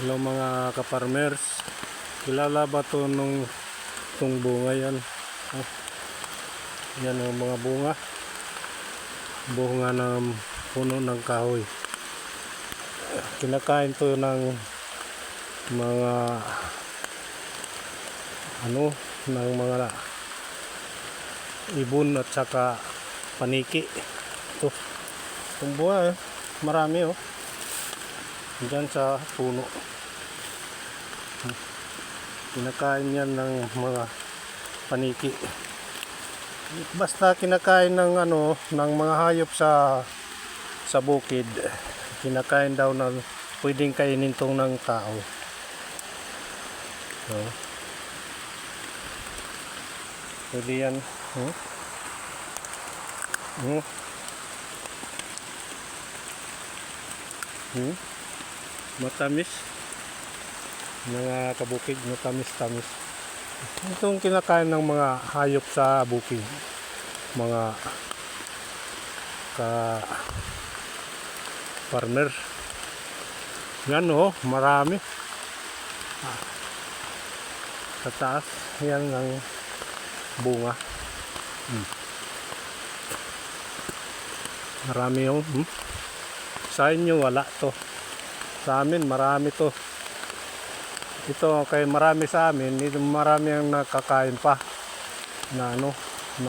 Hello mga kaparmers. Kilala ba to nung itong bunga yan? Oh. Yan ang mga bunga. Bunga ng puno ng kahoy. Kinakain to ng mga ano ng mga ibon at saka paniki. Ito. Itong eh. Marami oh. Diyan sa puno. Kinakain yan ng mga paniki. Basta kinakain ng ano ng mga hayop sa sa bukid. Kinakain daw ng pwedeng kainin tong ng tao. So, pwede yan. Hmm? Hmm? Hmm? Matamis. Mga kabukid, matamis-tamis. Itong kinakain ng mga hayop sa bukid. Mga ka farmer. Yan oh, marami. Ah. Sa taas, yan ang bunga. Hmm. Marami yung hmm? Sa inyo wala to. Sa amin marami to. Ito kay marami sa amin, marami ang nakakain pa na ano